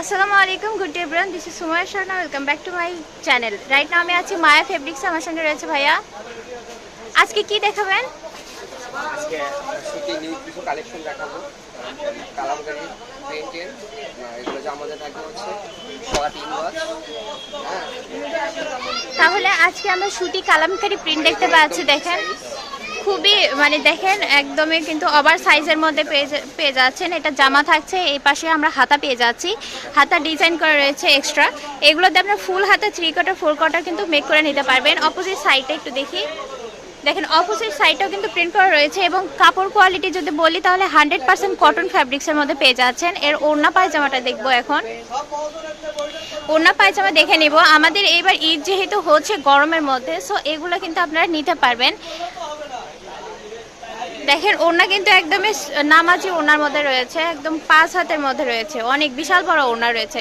আসসালামু আলাইকুম good day bran this is Sumaiya Sharma welcome back to my channel right now আমি আছি মায়া fabrics আমার সঙ্গে রয়েছে ভাইয়া। আজকে কি দেখাবেন? আজকে সুতি নিউ কিছু কালেকশন দেখাবো। কালামকারি প্রিন্টের এগুলো যে আমাদের থাকবে হচ্ছে সোয়া তিন গজ হ্যাঁ। তাহলে আজকে আমরা সুতি কালামকারি প্রিন্ট দেখতে পাচ্ছি দেখেন। খুবই মানে দেখেন, একদমই কিন্তু ওভার সাইজের মধ্যে পেয়ে যাচ্ছেন। এটা জামা থাকছে, এই পাশে আমরা হাতা পেয়ে যাচ্ছি। হাতা ডিজাইন করা রয়েছে এক্সট্রা এগুলোতে আপনার ফুল হাতা থ্রি কোয়ার্টার ফোর কোয়ার্টার কিন্তু মেক করে নিতে পারবেন। অপোজিট সাইডটা একটু দেখি। দেখেন অপোজিট সাইডটাও কিন্তু প্রিন্ট করা রয়েছে এবং কাপড় কোয়ালিটি যদি বলি, তাহলে হান্ড্রেড পার্সেন্ট কটন ফ্যাব্রিক্সের মধ্যে পেয়ে যাচ্ছেন। এর ওড়না পায়জামাটা দেখব এখন। ওড়না পায়জামা দেখে নিব। আমাদের এইবার ঈদ যেহেতু হচ্ছে গরমের মধ্যে সো এগুলো কিন্তু আপনারা নিতে পারবেন। দেখেন ওড়না কিন্তু একদমই নামাজি ওড়নার মধ্যে রয়েছে একদম পাঁচ হাতের মধ্যে রয়েছে অনেক বিশাল বড় ওড়না রয়েছে।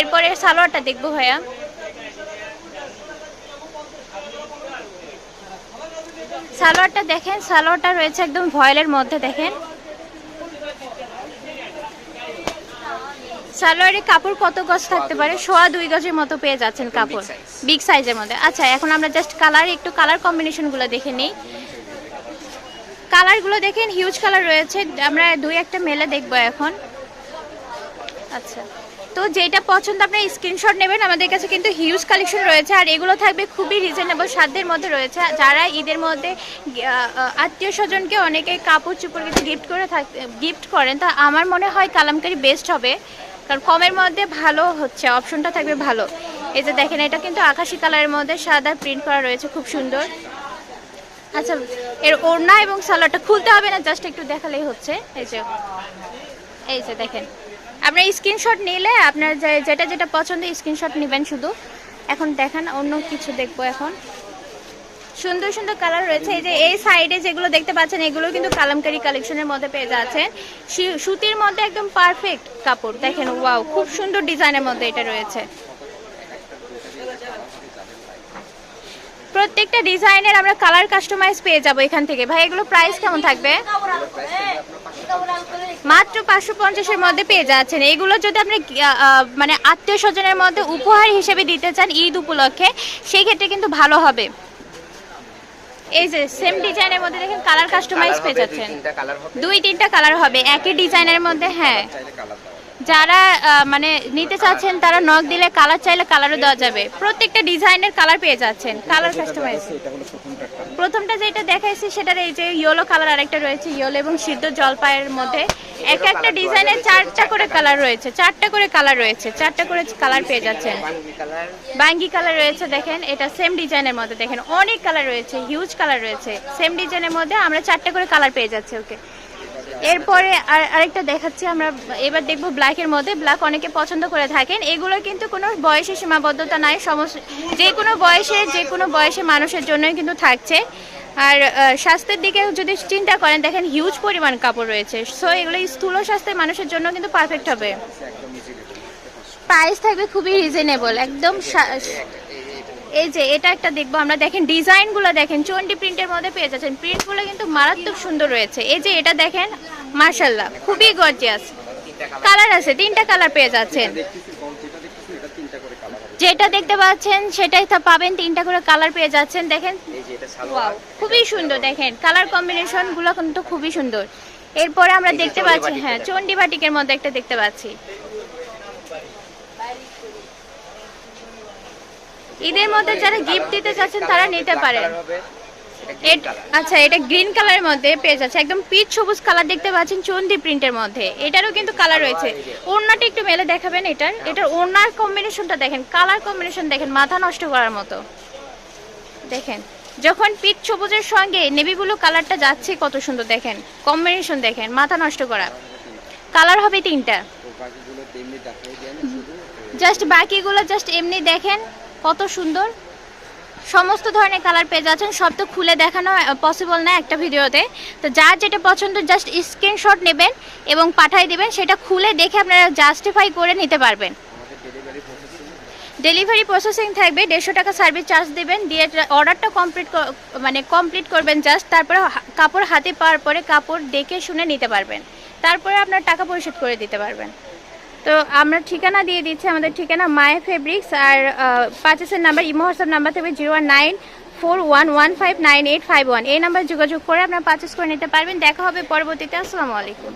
এরপরে সালোয়ারটা দেখব ভাইয়া। সালোয়ারটা দেখেন সালোয়ারটা রয়েছে একদম ভয়েলের মধ্যে দেখেন। সালোয়ারের কাপড় কত গজ থাকতে পারে? সোয়া দুই গজের মতো পেয়ে যাচ্ছেন কাপড় বিগ সাইজের মধ্যে। আচ্ছা এখন আমরা জাস্ট কালার একটু কালার কম্বিনেশনগুলো দেখে নিই। কালারগুলো দেখেন হিউজ কালার রয়েছে। আমরা দুই একটা মেলে দেখব এখন। আচ্ছা। তো যেটা পছন্দ, আপনার স্ক্রিনশট নেবেন। আমাদের কাছে কিন্তু হিউজ কালেকশন রয়েছে, আর এগুলো থাকবে খুবই রিজনেবল সাধ্যের মধ্যে রয়েছে। যারা ঈদের মধ্যে আত্মীয় স্বজনকে অনেকে কাপড় চুপড় কিছু গিফট করে থাক গিফট করেন, তা আমার মনে হয় কালামকারি বেস্ট হবে। কারণ কমের মধ্যে ভালো হচ্ছে অপশনটা থাকবে ভালো। এই যে দেখেন, এটা কিন্তু আকাশি কালারের মধ্যে সাদা প্রিন্ট করা রয়েছে, খুব সুন্দর। আচ্ছা এর ওড়না এবং সালোয়ারটা খুলতে হবে না, জাস্ট একটু দেখালেই হচ্ছে। এই যে এই যে দেখেন। আপনার স্ক্রিনশট নিলে আপনার যেটা যেটা পছন্দ, স্ক্রিনশট নেবেন শুধু। এখন দেখেন, অন্য কিছু দেখব এখন। সুন্দর সুন্দর কালার রয়েছে। এই যে, এই সাইডে যেগুলো দেখতে পাচ্ছেন, এগুলো কিন্তু কালামকারি কালেকশনের মধ্যে পেয়ে যাচ্ছেন। সুতির মধ্যে একদম পারফেক্ট কাপড়। দেখেন, ওয়াও, খুব সুন্দর ডিজাইনের মধ্যে এটা রয়েছে। প্রত্যেকটা ডিজাইনের আমরা কালার কাস্টমাইজ পেয়ে যাব এখান থেকে। ভাই এগুলো প্রাইস কেমন থাকবে? মাত্র পাঁচশো পঞ্চাশের মধ্যে পেয়ে যাচ্ছেন। এগুলো যদি আপনি মানে আত্মীয় স্বজনের মধ্যে উপহার হিসেবে দিতে চান ঈদ উপলক্ষে সেই ক্ষেত্রে কিন্তু ভালো হবে। এই যে সেম ডিজাইনের মধ্যে দেখেন কালার কাস্টমাইজ পেয়ে যাচ্ছেন। দুই তিনটা কালার হবে একই ডিজাইনের মধ্যে হ্যাঁ। যারা মানে নিতে চাচ্ছেন, তারা নখ দিলে কালার চাইলে কালারও দেওয়া যাবে। প্রত্যেকটা ডিজাইনের কালার পেয়ে যাচ্ছেন কালার কাস্টমাইজ প্রথমটা যেটা দেখাইছি, সেটার এই যে ইয়েলো কালার আরেকটা রয়েছে ইয়েলো এবং সিদ্ধ জলপাইয়ের মধ্যে। এক একটা ডিজাইনের চারটা করে কালার রয়েছে, চারটা করে কালার রয়েছে, চারটা করে কালার পেয়ে যাচ্ছেন। বাঙ্গি কালার রয়েছে, দেখেন, এটা সেম ডিজাইনের মধ্যে, দেখেন, অনেক কালার রয়েছে হিউজ কালার রয়েছে। সেম ডিজাইনের মধ্যে আমরা চারটে করে কালার পেয়ে যাচ্ছি, ওকে। এরপরে আর আরেকটা দেখাচ্ছি আমরা এবার দেখব ব্ল্যাকের মধ্যে। ব্ল্যাক অনেকে পছন্দ করে থাকেন। এগুলো কিন্তু কোনো বয়সে সীমাবদ্ধতা নাই। সমস্ত যে কোনো বয়সে যে কোনো বয়সে মানুষের জন্যই কিন্তু থাকছে। আর স্বাস্থ্যের দিকে যদি চিন্তা করেন দেখেন হিউজ পরিমাণ কাপড় রয়েছে। সো এগুলো স্থূল স্বাস্থ্যের মানুষের জন্য কিন্তু পারফেক্ট হবে। প্রাইস থাকবে খুবই রিজনেবল একদম এই যে, এটা একটা দেখব। আমরা দেখেন, ডিজাইনগুলো দেখেন, চন্ডি প্রিন্টের মধ্যে পেয়ে যাচ্ছেন। প্রিন্টগুলো কিন্তু মারাত্মক সুন্দর রয়েছে। এই যে, এটা দেখেন মার্শাল্লাহ খুবই গর্জিয়াস কালার আছে, তিনটা কালার পেয়ে যাচ্ছেন। যেটা দেখতে পাচ্ছেন, সেটাই তা পাবেন, তিনটা করে কালার পেয়ে যাচ্ছেন। দেখেন খুবই সুন্দর, দেখেন। কালার কম্বিনেশনগুলো কিন্তু খুবই সুন্দর। এরপরে আমরা দেখতে পাচ্ছি হ্যাঁ। চন্ডি বাটিকের মধ্যে একটা দেখতে পাচ্ছি। ঈদের মধ্যে যারা গিফট দিতে চাচ্ছেন তারা নিতে পারেন। আচ্ছা এটা গ্রিন কালারের মধ্যে পেয়ে যাচ্ছে। একদম পিচ সবুজ কালার দেখতে পাচ্ছেন চন্দি প্রিন্টের মধ্যে। এটারও কিন্তু কালার রয়েছে। ওড়নাটা একটু মেলে দেখাবেন এটার। এটার ওড়নার কম্বিনেশনটা দেখেন কালার কম্বিনেশন দেখেন মাথা নষ্ট করার মতো। দেখেন যখন পিচ সবুজের সঙ্গে নেভি ব্লু কালারটা যাচ্ছে কত সুন্দর দেখেন। কম্বিনেশন দেখেন মাথা নষ্ট করা। কালার হবে তিনটা। জাস্ট বাকিগুলো জাস্ট এমনি দেখেন। কত সুন্দর। সমস্ত ধরনের কালার পেয়ে যাচ্ছেন, সব তো খুলে দেখানো পসিবল না একটা ভিডিওতে। তো যার যেটা পছন্দ জাস্ট স্ক্রিনশট নেবেন এবং পাঠিয়ে দেবেন, সেটা খুলে দেখে আপনারা জাস্টিফাই করে নিতে পারবেন। ডেলিভারি প্রসেসিং থাকবে, দেড়শো টাকা সার্ভিস চার্জ দেবেন, দিয়ে অর্ডারটা কমপ্লিট মানে কমপ্লিট করবেন জাস্ট তারপরে কাপড় হাতে পাওয়ার পরে কাপড় দেখে শুনে নিতে পারবেন। তারপরে আপনার টাকা পরিশোধ করে দিতে পারবেন। তো আমরা ঠিকানা দিয়ে দিচ্ছি আমাদের ঠিকানা মায়া ফেব্রিক্স আর পার্চেসের নাম্বার ইমো হোয়াটসঅ্যাপ নাম্বার থাকবে zero nine four one one five nine eight five one এই নাম্বার যোগাযোগ করে আপনারা পার্চেস করে নিতে পারবেন দেখা হবে পরবর্তীতে আসসালামু আলাইকুম